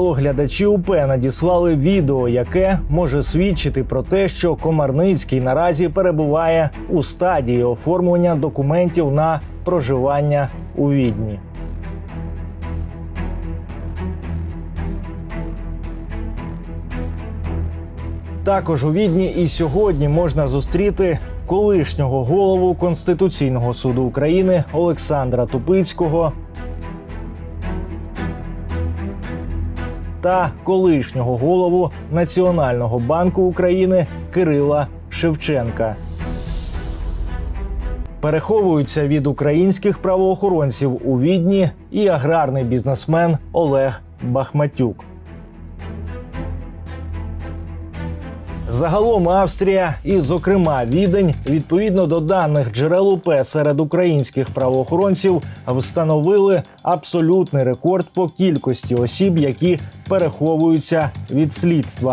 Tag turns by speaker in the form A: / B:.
A: Оглядачі УП надіслали відео, яке може свідчити про те, що Комарницький наразі перебуває у стадії оформлення документів на проживання у Відні. Також у Відні і сьогодні можна зустріти колишнього голову Конституційного суду України Олександра Тупицького та колишнього голову Національного банку України Кирила Шевченка. Переховуються від українських правоохоронців у Відні і аграрний бізнесмен Олег Бахматюк. Загалом Австрія і, зокрема, Відень, відповідно до даних джерел УП серед українських правоохоронців, встановили абсолютний рекорд по кількості осіб, які переховуються від слідства.